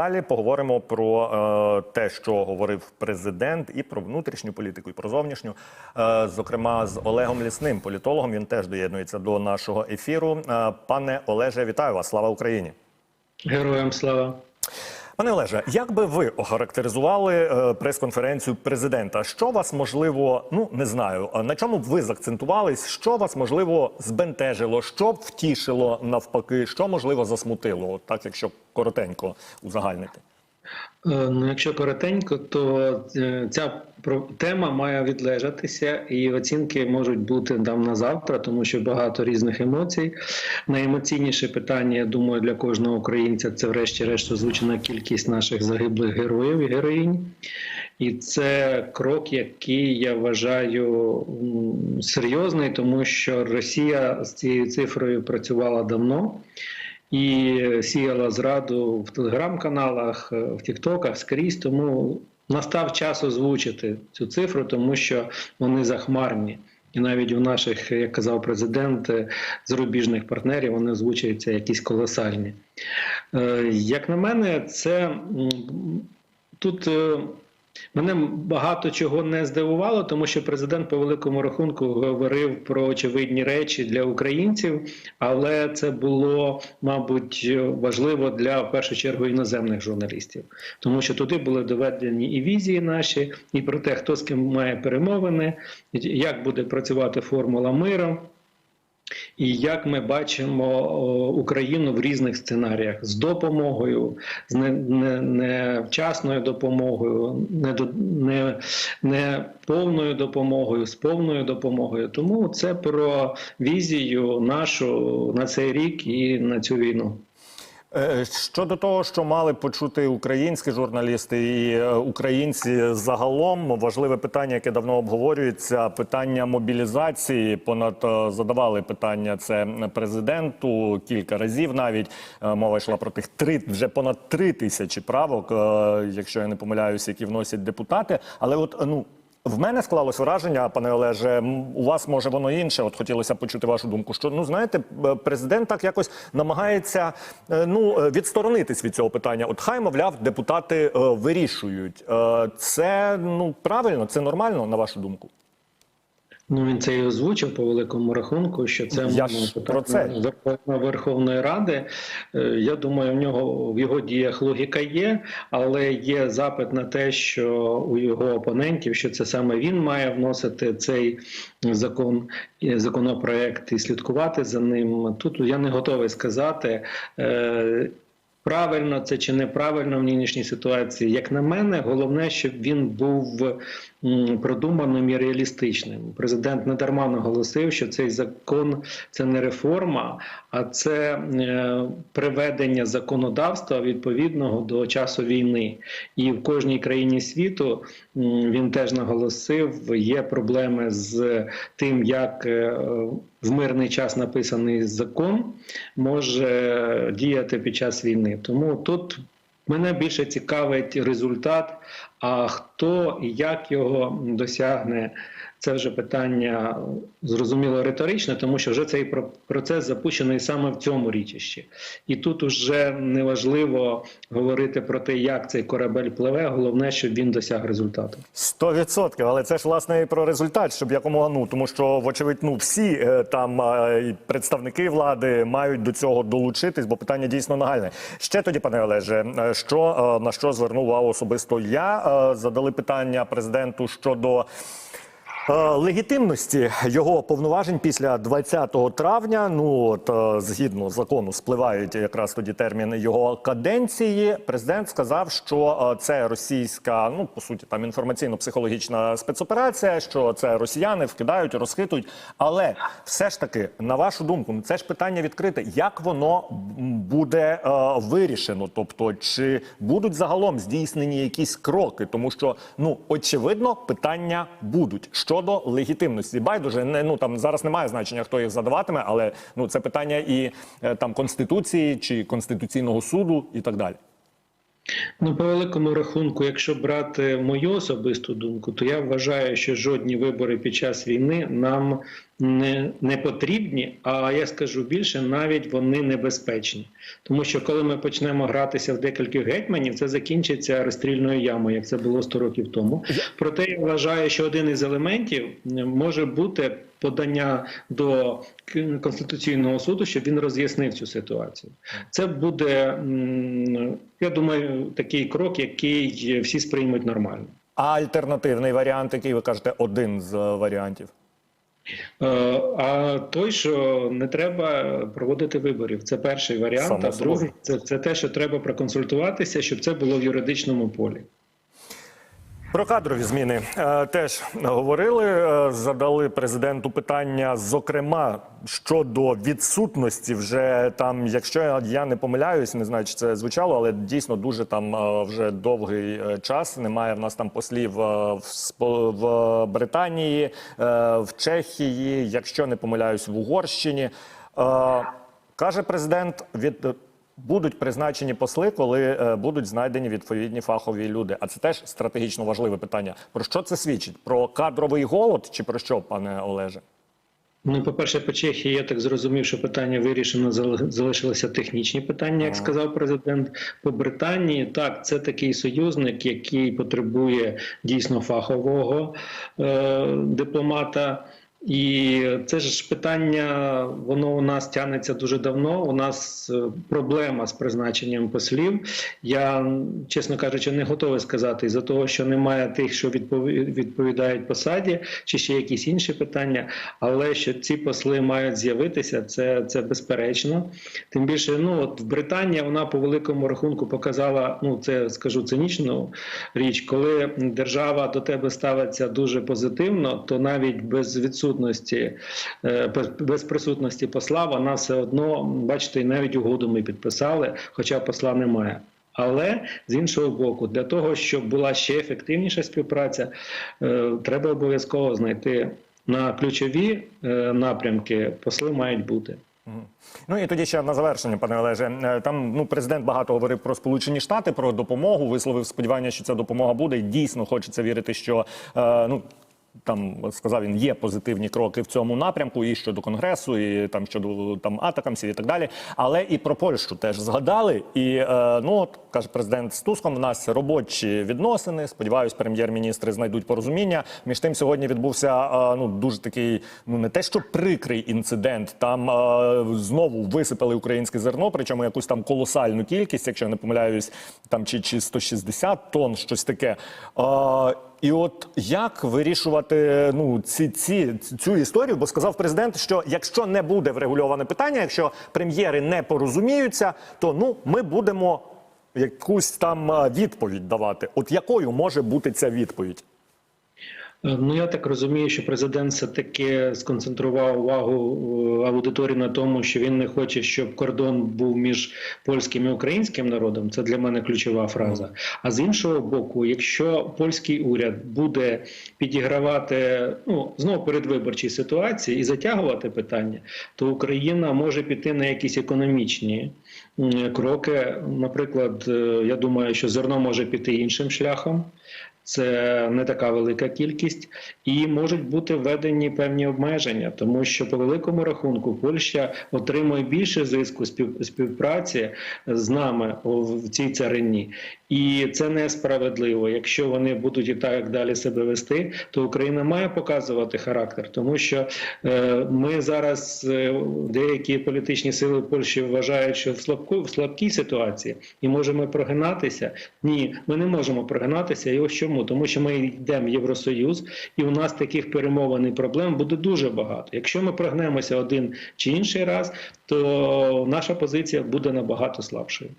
Далі поговоримо про е, те, що говорив президент, і про внутрішню політику, і про зовнішню. Е, зокрема, з Олегом Лісним, політологом. Він теж доєднується до нашого ефіру. Е, пане Олеже, вітаю вас! Слава Україні! Героям слава. Пане Олеже, як би ви охарактеризували е, прес-конференцію президента? Що вас можливо, ну не знаю, на чому б ви закцентувались? Що вас можливо збентежило? Що б втішило навпаки? Що можливо засмутило? Так, якщо коротенько узагальнити. Е, Ну, якщо коротенько, то е, ця тема має відлежатися, і оцінки можуть бути там на завтра, тому що багато різних емоцій. Найемоційніше питання, я думаю, для кожного українця це, врешті-решт, озвучена кількість наших загиблих героїв і героїнь. І це крок, який я вважаю серйозний, тому що Росія з цією цифрою працювала давно. І сіяла зраду в телеграм-каналах, е, в Тіктоках скрізь. Тому настав час озвучити цю цифру, тому що вони захмарні. І навіть у наших, як казав президент, е, зарубіжних партнерів вони озвучуються якісь колосальні. Е, Як на мене, це тут. Мене багато чого не здивувало, тому що президент по великому рахунку говорив про очевидні речі для українців, але це було, мабуть, важливо для в першу чергу іноземних журналістів, тому що туди були доведені і візії наші, і про те, хто з ким має перемовини, як буде працювати формула миру. І як ми бачимо Україну в різних сценаріях з допомогою, з не, не, невчасною допомогою, не, не, не повною допомогою, з повною допомогою. Тому це про візію нашу на цей рік і на цю війну. Е, Щодо того, що мали почути українські журналісти і е, українці загалом, важливе питання, яке давно обговорюється, питання мобілізації. Понад е, задавали питання це президенту кілька разів. Навіть мова йшла про тих три вже понад три тисячі правок, якщо я не помиляюся, які вносять депутати. Але от ну. В мене склалось враження, пане Олеже, у вас може воно інше. От хотілося б почути вашу думку. Що ну знаєте, е, президент так якось намагається е, ну е, відсторонитись від цього питання. От хай, мовляв, депутати вирішують. Це ну правильно, це нормально, на вашу думку. Ну він це і озвучив по великому рахунку, що це Я ну, питання про це. Верховної- Ради. Е, Я думаю, в нього в його діях логіка є, але є запит на те, що у його опонентів, що це саме він має вносити цей закон і законопроект і слідкувати за ним. Тут я не готовий сказати. е, Правильно це чи неправильно в нинішній ситуації, як на мене, головне, щоб він був продуманим і реалістичним. Президент недарма наголосив, що цей закон це не реформа, а це е, приведення законодавства відповідного до часу війни. І в кожній країні світу він теж наголосив, є проблеми з тим, як е, в мирний час написаний закон може діяти під час війни. Тому тут мене більше цікавить результат. А хто і як його досягне, це вже питання зрозуміло риторичне, тому що вже цей про- процес запущений саме в цьому річищі. І тут уже неважливо говорити про те, як цей корабель пливе. Головне, щоб він досяг результату. Сто відсотків, але це ж власне і про результат, щоб якомога ну тому, що вочевидь, ну всі е, там представники влади мають до цього долучитись, бо питання дійсно нагальне. Ще тоді, пане Олеже, е, що е, на що звернув увагу особисто я? Е, Задали питання президенту щодо. Е, Легітимності його повноважень після 20 травня. Ну от е, згідно закону спливають якраз тоді терміни його каденції. Президент сказав, що е, це російська, ну по суті, там інформаційно-психологічна спецоперація, що це росіяни вкидають, розхитують. Але все ж таки, на вашу думку, ну це ж питання відкрите. Як воно буде е, вирішено? Тобто, чи будуть загалом здійснені якісь кроки, тому що ну очевидно питання будуть щодо легітимності. Байдуже не ну там зараз немає значення, хто їх задаватиме, але ну це питання і е, там конституції чи конституційного суду і так далі. Ну, по великому рахунку, якщо брати мою особисту думку, то я вважаю, що жодні вибори під час війни нам не, не потрібні, а я скажу більше, навіть вони небезпечні. Тому що коли ми почнемо гратися в декількох гетьманів, це закінчиться розстрільною ямою, як це було 100 років тому. Проте я вважаю, що один із елементів може бути подання до Конституційного суду, щоб він роз'яснив цю ситуацію. Це буде, я думаю, такий крок, який всі сприймуть нормально. А альтернативний варіант, який ви кажете, один з е, варіантів. Е, А той, що не треба проводити виборів, це перший варіант. Само а другий це, це те, що треба проконсультуватися, щоб це було в юридичному полі. Про кадрові зміни е, теж говорили. е, Задали президенту питання, зокрема щодо відсутності. Вже там, якщо я- не помиляюсь, не знаю, чи це звучало, але дійсно дуже там е, вже довгий час. Немає в нас там послів в Британії, в Чехії, якщо не помиляюсь, в Угорщині. Каже президент, від будуть призначені посли, коли е, будуть знайдені відповідні фахові люди. А це теж стратегічно важливе питання. Про що це свідчить? Про кадровий голод чи про що, пане Олеже? Ну, по-перше, по Чехії я так зрозумів, що питання вирішено, залишилися технічні питання, як сказав президент. По Британії так, це такий союзник, який потребує дійсно фахового е- дипломата. І це ж питання, воно у нас тягнеться дуже давно. У нас е, проблема з призначенням послів. Я, чесно кажучи, не готовий сказати із-за того, що немає тих, що відпові- відповідають посаді, чи ще якісь інші питання. Але що ці посли мають з'явитися, це, це безперечно. Тим більше, ну от в Британії вона по великому рахунку показала, ну це скажу цинічну річ, коли держава до тебе ставиться дуже позитивно, то навіть без відсутності, е, без- присутності посла, вона все одно, бачите, навіть угоду ми підписали, хоча посла немає. Але з іншого боку, для того, щоб була ще ефективніша співпраця, е, треба обов'язково знайти на ключові е, напрямки посли мають бути. Ну і тоді ще на завершення, пане Олеже. Там ну президент багато говорив про Сполучені Штати, про допомогу. Висловив сподівання, що ця допомога буде. Дійсно хочеться вірити, що ну. Там сказав він, є позитивні кроки в цьому напрямку, і щодо конгресу, і там щодо там атакамсів і так далі. Але і про Польщу теж згадали. І е, ну от каже президент з Туском, в нас робочі відносини. Сподіваюсь, прем'єр-міністри знайдуть порозуміння. Між тим, сьогодні відбувся е, ну дуже такий, ну не те, що прикрий інцидент. Там е, знову висипали українське зерно, причому якусь там колосальну кількість, якщо я не помиляюсь, там чи, чи 160 тонн, щось таке. Е, і от як вирішувати ну ці, ці цю історію? Бо сказав президент, що якщо не буде врегульоване питання, якщо прем'єри не порозуміються, то ну ми будемо якусь там відповідь давати. От якою може бути ця відповідь? Е, Ну я так розумію, що президент все таки сконцентрував увагу е, аудиторії на тому, що він не хоче, щоб кордон був між польським і українським народом. Це для мене ключова фраза. А з іншого боку, якщо польський уряд буде підігравати ну знову передвиборчій ситуації і затягувати питання, то Україна може піти на якісь економічні кроки. Наприклад, е, я думаю, що зерно може піти іншим шляхом. Це не така велика кількість, і можуть бути введені певні обмеження, тому що по великому рахунку Польща отримує більше зиску спів- співпраці з нами в цій царині, і це несправедливо. Якщо вони будуть і так далі себе вести, то Україна має показувати характер, тому що е, ми зараз е, деякі політичні сили Польщі вважають, що в слабку в слабкій ситуації і можемо прогинатися. Ні, ми не можемо прогинатися. І ось чому? Тому що ми йдемо в Євросоюз, і у нас таких перемовин і проблем буде дуже багато. Якщо ми прогнемося один чи інший раз, то наша позиція буде набагато слабшою.